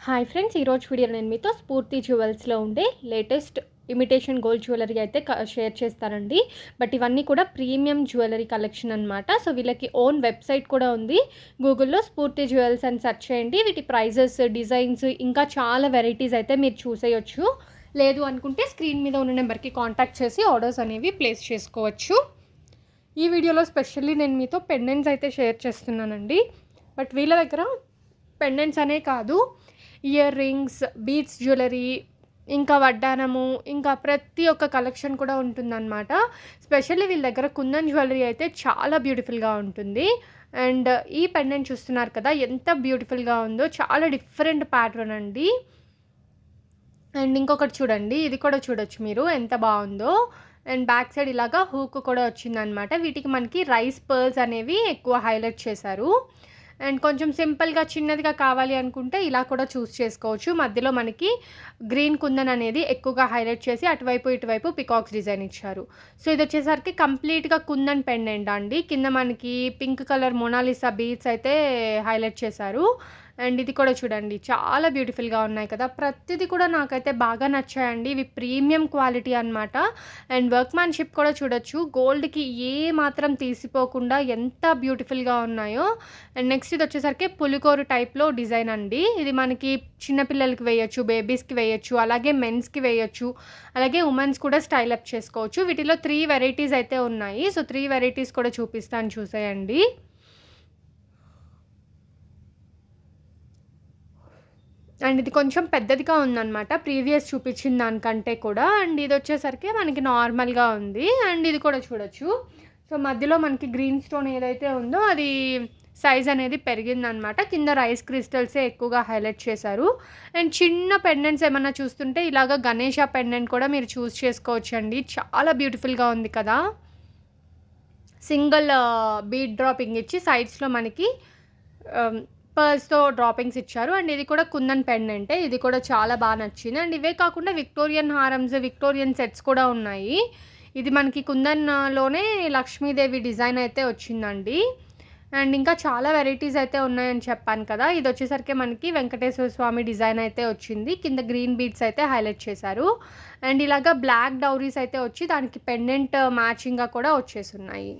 Hi friends ఈరోజు video నేను మీతో స్ఫూర్తి జ్యువెల్స్లో ఉండే లేటెస్ట్ ఇమిటేషన్ గోల్డ్ జ్యువెలరీ అయితే క- షేర్ చేస్తారండి బట్ ఇవన్నీ కూడా ప్రీమియం జ్యువెలరీ కలెక్షన్ అనమాట సో వీళ్ళకి ఓన్ వెబ్సైట్ కూడా ఉంది. గూగుల్లో స్ఫూర్తి జ్యువెల్స్ అని సెర్చ్ చేయండి. వీటి ప్రైజెస్ డిజైన్స్ ఇంకా చాలా వెరైటీస్ అయితే మీరు చూసేయొచ్చు. లేదు అనుకుంటే స్క్రీన్ మీద ఉన్న నెంబర్కి కాంటాక్ట్ చేసి ఆర్డర్స్ అనేవి ప్లేస్ చేసుకోవచ్చు. ఈ వీడియోలో స్పెషల్లీ నేను మీతో పెండెంట్స్ అయితే షేర్ చేస్తున్నానండి. బట్ వీళ్ళ దగ్గర పెండెంట్స్ అనే కాదు. ఇయర్ రింగ్స్ బీడ్స్ జ్యువెలరీ ఇంకా వడ్డానము ఇంకా ప్రతి ఒక్క కలెక్షన్ కూడా ఉంటుందన్నమాట. స్పెషల్లీ వీళ్ళ దగ్గర కుందన్ జ్యువెలరీ అయితే చాలా బ్యూటిఫుల్గా ఉంటుంది. అండ్ ఈ పెండెంట్ చూస్తున్నారు కదా ఎంత బ్యూటిఫుల్గా ఉందో చాలా డిఫరెంట్ ప్యాటర్న్ అండి. అండ్ ఇంకొకటి చూడండి ఇది కూడా చూడొచ్చు మీరు ఎంత బాగుందో. అండ్ బ్యాక్ సైడ్ ఇలాగా హూక్ కూడా వచ్చిందనమాట వీటికి మనకి రైస్ పర్ల్స్ అనేవి ఎక్కువ హైలైట్ చేశారు. అండ్ కొంచెం సింపుల్గా చిన్నదిగా కావాలి అనుకుంటే ఇలా కూడా చూస్ చేసుకోవచ్చు. మధ్యలో మనకి గ్రీన్ కుందన్ అనేది ఎక్కువగా హైలైట్ చేసి అటువైపు ఇటువైపు పికాక్స్ డిజైన్ ఇచ్చారు. సో ఇది వచ్చేసరికి కంప్లీట్గా కుందన్ పెండెంట్ అండి. కింద మనకి pink colour Mona Lisa beads అయితే హైలైట్ చేశారు. అండ్ ఇది కూడా చూడండి చాలా బ్యూటిఫుల్గా ఉన్నాయి కదా. ప్రతిదీ కూడా నాకైతే బాగా నచ్చాయండి. ఇవి ప్రీమియం క్వాలిటీ అనమాట అండ్ వర్క్మ్యాన్షిప్ కూడా చూడొచ్చు. గోల్డ్కి ఏ మాత్రం తీసిపోకుండా ఎంత బ్యూటిఫుల్గా ఉన్నాయో. అండ్ నెక్స్ట్ ఇది వచ్చేసరికి పులికోరు టైప్లో డిజైన్ అండి. ఇది మనకి చిన్నపిల్లలకి వేయొచ్చు బేబీస్కి వేయొచ్చు అలాగే మెన్స్కి వేయొచ్చు అలాగే ఉమెన్స్ కూడా స్టైల్ అప్ చేసుకోవచ్చు. వీటిలో త్రీ వెరైటీస్ అయితే ఉన్నాయి. సో త్రీ వెరైటీస్ కూడా చూపిస్తాను చూసేయండి. అండ్ ఇది కొంచెం పెద్దదిగా ఉందన్నమాట. ప్రీవియస్ చూపించిన దానికంటే కూడా. అండ్ ఇది వచ్చేసరికి మనకి నార్మల్గా ఉంది. అండ్ ఇది కూడా చూడొచ్చు. సో మధ్యలో మనకి గ్రీన్ స్టోన్ ఏదైతే ఉందో అది సైజ్ అనేది పెరిగిందనమాట కింద రైస్ క్రిస్టల్సే ఎక్కువగా హైలైట్ చేశారు. అండ్ చిన్న పెండెంట్స్ ఏమన్నా చూస్తుంటే ఇలాగ గణేష పెండెంట్ కూడా మీరు చూస్ చేసుకోవచ్చు అండి చాలా బ్యూటిఫుల్గా ఉంది కదా. సింగిల్ బీట్ డ్రాపింగ్ ఇచ్చి సైడ్స్లో మనకి పర్స్తో డ్రాపింగ్స్ ఇచ్చారు. అండ్ ఇది కూడా కుందన్ పెండెంటే ఇది కూడా చాలా బాగా నచ్చింది. అండ్ ఇవే కాకుండా విక్టోరియన్ హారమ్స్ విక్టోరియన్ సెట్స్ కూడా ఉన్నాయి. ఇది మనకి కుందన్లోనే లక్ష్మీదేవి డిజైన్ అయితే వచ్చిందండి. అండ్ ఇంకా చాలా వెరైటీస్ అయితే ఉన్నాయని చెప్పాను కదా. ఇది వచ్చేసరికి మనకి వెంకటేశ్వర స్వామి డిజైన్ అయితే వచ్చింది. కింద గ్రీన్ బీడ్స్ అయితే హైలైట్ చేశారు. అండ్ ఇలాగా బ్లాక్ డౌరీస్ అయితే వచ్చి దానికి పెండెంట్ మ్యాచింగ్గా కూడా వచ్చేసి ఉన్నాయి